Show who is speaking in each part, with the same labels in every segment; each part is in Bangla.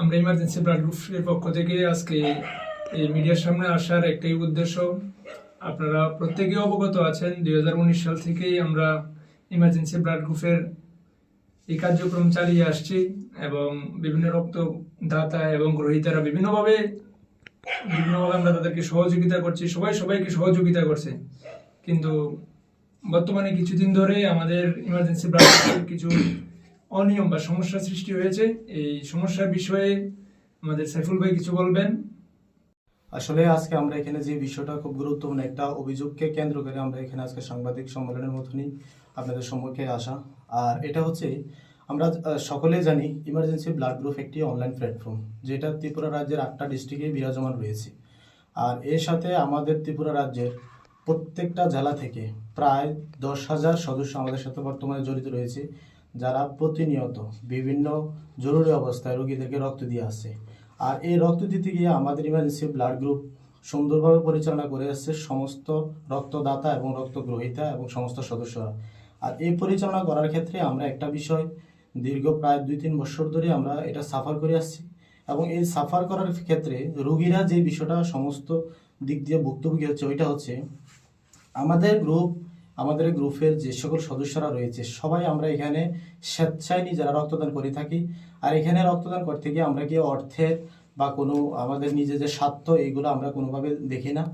Speaker 1: আমরা ইমার্জেন্সি ব্লাড গ্রুপের পক্ষ থেকে আজকে এই মিডিয়ার সামনে আসার একটাই উদ্দেশ্য, আপনারা প্রত্যেকে অবগত আছেন, দুই হাজার উনিশ সাল থেকেই আমরা ইমার্জেন্সি ব্লাড গ্রুপের এই কার্যক্রম চালিয়ে আসছি এবং বিভিন্ন রক্তদাতা এবং গ্রহীতারা বিভিন্নভাবে বিভিন্নভাবে আমরা তাদেরকে সহযোগিতা করছি, সবাই সবাইকে সহযোগিতা করছে। কিন্তু বর্তমানে কিছুদিন ধরে আমাদের ইমার্জেন্সি ব্লাড কিছু অনিয়ম বা সমস্যা সৃষ্টি হয়েছে, এই সমস্যার বিষয়ে আমাদের সাইফুল ভাই কিছু বলবেন?
Speaker 2: আসলে আজকে আমরা এখানে যে বিষয়টা খুব গুরুত্বপূর্ণ একটা অভিযোগকে কেন্দ্র করে আমরা এখানে আজকে সাংবাদিক সম্মেলনের মতনই আপনাদের সম্মুখে আসা। আর এটা হচ্ছে, আমরা সকলে জানি ইমার্জেন্সি ব্লাড গ্রুপ একটি অনলাইন প্ল্যাটফর্ম যেটা ত্রিপুরা রাজ্যের আটটা ডিস্ট্রিক্টে বিরাজমান রয়েছে। আর এর সাথে আমাদের ত্রিপুরা রাজ্যের প্রত্যেকটা জেলা থেকে প্রায় দশ হাজার সদস্য আমাদের সাথে বর্তমানে জড়িত রয়েছে। যারা প্রতিনিয়ত বিভিন্ন জরুরি অবস্থায় রোগীদেরকে রক্ত দিয়ে আসছে আর এই রক্ত দিতে গিয়ে আমাদের ইমার্জেন্সি ব্লাড গ্রুপ সুন্দরভাবে পরিচালনা করে আসছে সমস্ত রক্তদাতা এবং রক্তগ্রহীতা এবং সমস্ত সদস্যরা। আর এই পরিচালনা করার ক্ষেত্রে আমরা একটা বিষয় দীর্ঘ প্রায় দুই তিন বছর ধরে আমরা এটা সাফার করে আসছি এবং এই সাফার করার ক্ষেত্রে রোগীরা যে বিষয়টা সমস্ত দিক দিয়ে ভুক্তভোগী হচ্ছে, ওইটা হচ্ছে আমাদের গ্রুপ আমাদের গ্রুপের যে সকল সদস্যরা রয়েছে, সবাই আমরা এখানে স্বেচ্ছায় নিজেরা রক্তদান করে থাকি। আর এখানে রক্তদান করতে গিয়ে আমরা কি অর্থের বা কোনো আমাদের নিজেদের স্বার্থ এইগুলো আমরা কোনোভাবে দেখি না।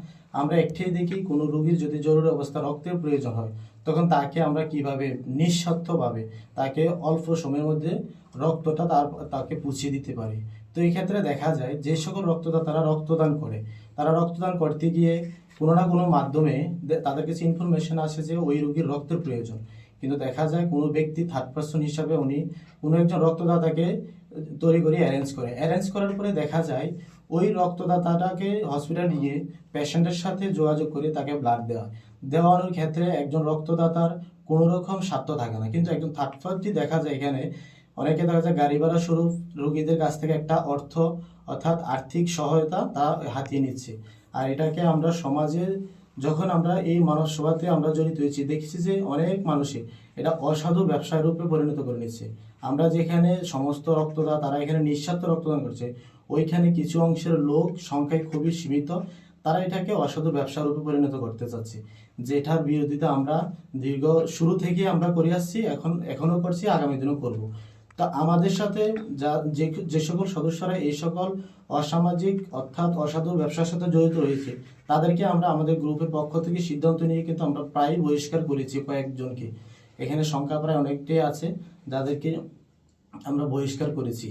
Speaker 2: আমরা একটাই দেখি, কোনো রোগীর যদি জরুরি অবস্থা রক্তের প্রয়োজন হয়, তখন তাকে আমরা কীভাবে নিঃস্বার্থভাবে তাকে অল্প সময়ের মধ্যে রক্তটা তার, তাকে পুছিয়ে দিতে পারি। তো এই ক্ষেত্রে দেখা যায়, যে সকল রক্তদাতারা রক্তদান করে, তারা রক্তদান করতে গিয়ে কোনো না কোনো মাধ্যমে তাদের কাছে ইনফরমেশন আসে যে ওই রোগীর রক্তের প্রয়োজন। কিন্তু দেখা যায় কোনো ব্যক্তি থার্ড পার্সন হিসাবে উনি কোনো একজন রক্তদাতাকে তৈরি করে অ্যারেঞ্জ করে। অ্যারেঞ্জ করার পরে দেখা যায় ওই রক্তদাতাটাকে হসপিটাল নিয়ে পেশেন্টের সাথে যোগাযোগ করে তাকে ব্লাড দেওয়া দেওয়ানোর ক্ষেত্রে একজন রক্তদাতার কোনো রকম স্বার্থ থাকে না। কিন্তু একজন থার্ড পার্টি দেখা যায় এখানে, অনেকে দেখা যায় গাড়ি ভাড়া স্বরূপ রোগীদের কাছ থেকে একটা অর্থ অর্থাৎ আর্থিক সহায়তা তা হাতিয়ে নিচ্ছে। আর এটাকে আমরা সমাজে যখন আমরা এই মানব সেবাতে আমরা জড়িত হয়েছি, দেখছি যে অনেক মানুষে এটা অসাধু ব্যবসায় রূপে পরিণত করে নিচ্ছে আমরা যেখানে সমস্ত রক্তদান তারা এখানে নিঃস্বার্থ রক্তদান করছে, ওইখানে কিছু অংশের লোক সংখ্যায় খুবই সীমিত, তারা এটাকে অসাধু ব্যবসা রূপে পরিণত করতে চাচ্ছে। যেটার বিরোধিতা আমরা দীর্ঘ শুরু থেকে আমরা করে আসছি, এখন, এখনও করছি, আগামী দিনও করব। তা আমাদের সাথে যা, যে যে সকল সদস্যরা এই সকল অসামাজিক অর্থাৎ অসাধু ব্যবসার সাথে জড়িত রয়েছে, তাদেরকে আমরা আমাদের গ্রুপের পক্ষ থেকে সিদ্ধান্ত নিয়ে কিন্তু আমরা প্রায় বহিষ্কার করেছি কয়েকজনকে। এখানে সংখ্যা প্রায় অনেকটাই আছে যাদেরকে আমরা বহিষ্কার করেছি।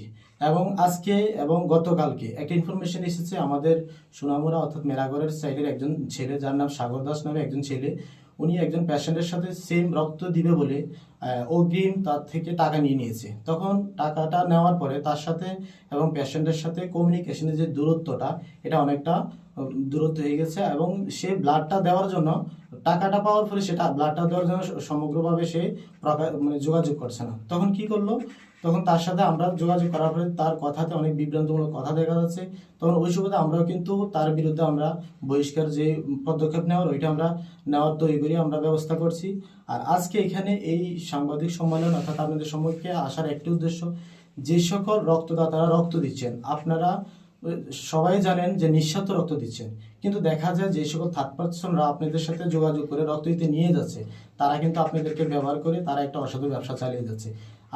Speaker 2: এবং আজকে এবং গতকালকে একটা ইনফরমেশন এসেছে আমাদের সোনামুরা অর্থাৎ মেরাগড়ের সাইডের একজন ছেলে, যার নাম সাগর দাস নামে একজন ছেলে উনি একজন পেশেন্টের সাথে সেম রক্ত দিবে বলে অগ্রিম তার থেকে টাকা নিয়ে নিয়েছে। তখন টাকাটা নেওয়ার পরে তার সাথে এবং পেশেন্টের সাথে কমিউনিকেশনের যে দূরত্বটা, এটা অনেকটা দূরত্ব হয়ে গেছে এবং সে ব্লাডটা দেওয়ার জন্য টাকাটা পাওয়ার ফলে সেটা ব্লাডটা দেওয়ার জন্য সমগ্রভাবে সে মানে যোগাযোগ করছে না। তখন কি করল? তখন তার সাথে আমরা যোগাযোগ করার পরে তার কথাতে অনেক বিভ্রান্তমূলক কথা দেখা যাচ্ছে। তখন ওই সুবাদে আমরাও কিন্তু তার বিরুদ্ধে আমরা বহিষ্কার যে পদক্ষেপ নেওয়ার, ওইটা আমরা নেওয়ার তৈরি করি, আমরা ব্যবস্থা করছি। আর আজকে এখানে এই সাংবাদিক সম্মেলন অর্থাৎ আপনাদের সম্মুখে আসার একটি উদ্দেশ্য, যে সকল রক্তদাতারা রক্ত দিচ্ছেন, আপনারা সবাই জানেন যে নিঃস্বার্থ রক্ত দিচ্ছেন। কিন্তু দেখা যায় যে সকল থার্ড পার্সনরা আপনাদের সাথে যোগাযোগ করে রক্ত দিতে নিয়ে যাচ্ছে, তারা কিন্তু আপনাদেরকে ব্যবহার করে তারা একটা অসাধু ব্যবসা চালিয়ে যাচ্ছে।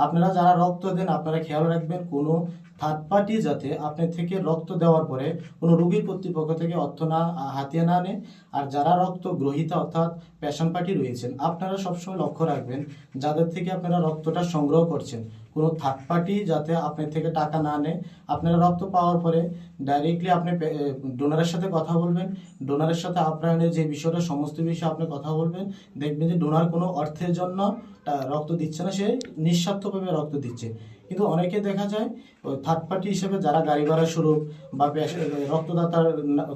Speaker 2: আপনারা যারা রক্ত দেন, আপনারা খেয়াল রাখবেন কোনো থার্ড পার্টি যাতে আপনার থেকে রক্ত দেওয়ার পরে কোনো রোগীর কর্তৃপক্ষ থেকে অর্থ না, হাতিয়ে না নেয়। আর যারা রক্ত গ্রহীতা অর্থাৎ প্যাশন পার্টি রয়েছেন, আপনারা সবসময় লক্ষ্য রাখবেন, যাদের থেকে আপনারা রক্তটা সংগ্রহ করছেন কোনো থার্ড পার্টি যাতে আপনার থেকে টাকা না নেয়। আপনারা রক্ত পাওয়ার পরে ডাইরেক্টলি আপনি ডোনারের সাথে কথা বলবেন। ডোনারের সাথে আপ্যায়নের যে বিষয়টা, সমস্ত বিষয়ে আপনি কথা বলবেন। দেখবেন যে ডোনার কোনো অর্থের জন্য রক্ত দিচ্ছে না, সে নিঃস্বার্থভাবে রক্ত দিচ্ছে। কিন্তু অনেকে দেখা যায়, ওই থার্ড পার্টি হিসেবে যারা গাড়ি ভাড়া স্বরূপ বা রক্তদাতার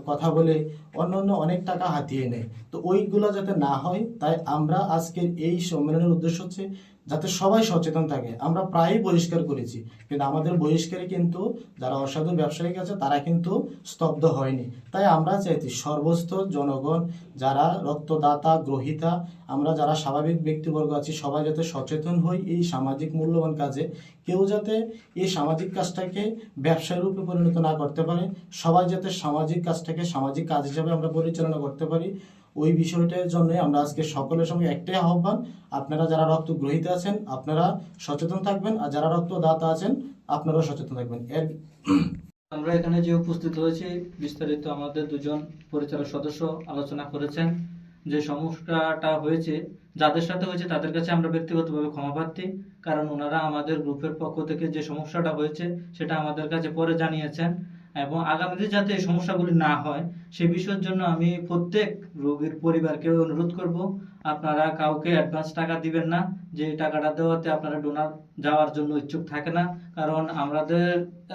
Speaker 2: কথা বলে অন্য অন্য অনেক টাকা হাতিয়ে নেয়। তো ওইগুলো যাতে না হয়, তাই আমরা আজকের এই সম্মেলনের উদ্দেশ্য হচ্ছে যাতে সবাই সচেতন থাকে। আমরা প্রায়ই বহিষ্কার করেছি, কিন্তু আমাদের বহিষ্কারে কিন্তু যারা অসাধু ব্যবসায়িক আছে, তারা কিন্তু স্তব্ধ হয়নি। তাই আমরা চাইছি সর্বস্তর জনগণ, যারা রক্তদাতা, গ্রহিতা, আমরা যারা স্বাভাবিক ব্যক্তিবর্গ আছি, সবাই যাতে সচেতন হই এই সামাজিক মূল্যবান কাজে। কেউ যাতে এই সামাজিক কাজটাকে ব্যবসায় রূপে পরিণত না করতে পারে, সবাই যাতে সামাজিক কাজটাকে সামাজিক কাজ হিসাবে আমরা পরিচালনা করতে পারি। ওই বিষয়টার জন্য আমরা আজকে সকলের সঙ্গে একটাই আহ্বান, আপনারা যারা রক্ত গ্রহীতা আছেন, আপনারা সচেতন থাকবেন আর যারা রক্তদাতা আছেন, আপনারাও সচেতন থাকবেন। এর
Speaker 3: আমরা এখানে যে উপস্থিত হয়েছি, বিস্তারিত আমাদের দুজন পরিচালক সদস্য আলোচনা করেছেন। যে সমস্যাটা হয়েছে, যাদের সাথে হয়েছে তাদের কাছে আমরা ব্যক্তিগতভাবে ক্ষমা প্রার্থী, কারণ ওনারা আমাদের গ্রুপের পক্ষ থেকে যে সমস্যাটা হয়েছে, সেটা আমাদের কাছে পরে জানিয়েছেন। এবং আগামীতে যাতে এই সমস্যাগুলি না হয়, সে বিষয়ের জন্য আমি প্রত্যেক রোগীর পরিবারকে অনুরোধ করব, আপনারা কাউকে অ্যাডভান্স টাকা দিবেন না, যে টাকাটা দেওয়াতে আপনারা ডোনার যাওয়ার জন্য ইচ্ছুক থাকে না। কারণ আমাদের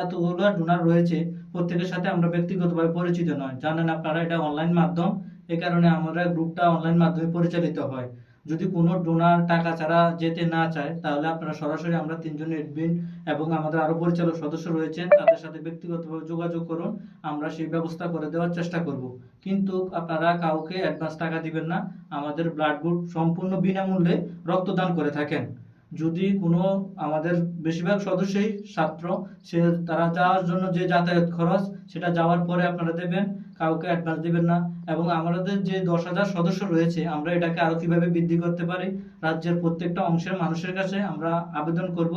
Speaker 3: এতগুলো ডোনার রয়েছে, প্রত্যেকের সাথে আমরা ব্যক্তিগতভাবে পরিচিত নয়। জানেন আপনারা, এটা অনলাইন মাধ্যম এই কারণে আমরা গ্রুপটা অনলাইন মাধ্যমে পরিচালিত হয়। যদি কোনো ডোনার টাকা ছাড়া যেতে না চায়, তাহলে আপনারা সরাসরি আমরা তিনজন এডমিন এবং আমাদের আরও পরিচালক সদস্য রয়েছেন তাদের সাথে ব্যক্তিগতভাবে যোগাযোগ করুন, আমরা সেই ব্যবস্থা করে দেওয়ার চেষ্টা করব। কিন্তু আপনারা কাউকে অ্যাডভান্স টাকা দিবেন না, আমাদের ব্লাড গ্রুপ সম্পূর্ণ বিনামূল্যে রক্তদান করে থাকেন। যদি কোনো আমাদের বেশিরভাগ সদস্যই ছাত্র, সে তারা যাওয়ার জন্য যে যাতায়াত খরচ, সেটা যাওয়ার পরে আপনারা দেবেন কাউকে অ্যাডভান্স দিবেন না এবং আমাদের যে দশ হাজার সদস্য রয়েছে, আমরা এটাকে আরও কীভাবে বৃদ্ধি করতে পারি? রাজ্যের প্রত্যেকটা অংশের মানুষের কাছে আমরা আবেদন করব।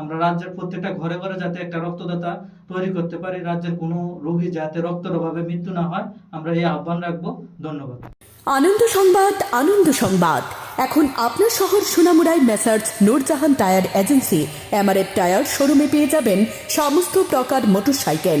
Speaker 3: আমরা রাজ্যের প্রত্যেকটা ঘরে ঘরে যাতে একটা রক্তদাতা তৈরি করতে পারি, রাজ্যের কোনো রোগী যাতে রক্তের অভাবে মৃত্যু না হয়, আমরা এই আহ্বান রাখব। ধন্যবাদ।
Speaker 4: আনন্দ সংবাদ আনন্দ সংবাদ। এখন আপনার শহর সোনামুড়ায় messrs Noorjahan tyre agency, MRF tyre শোরুমে পেয়ে যাবেন সমস্ত প্রকার মোটরসাইকেল।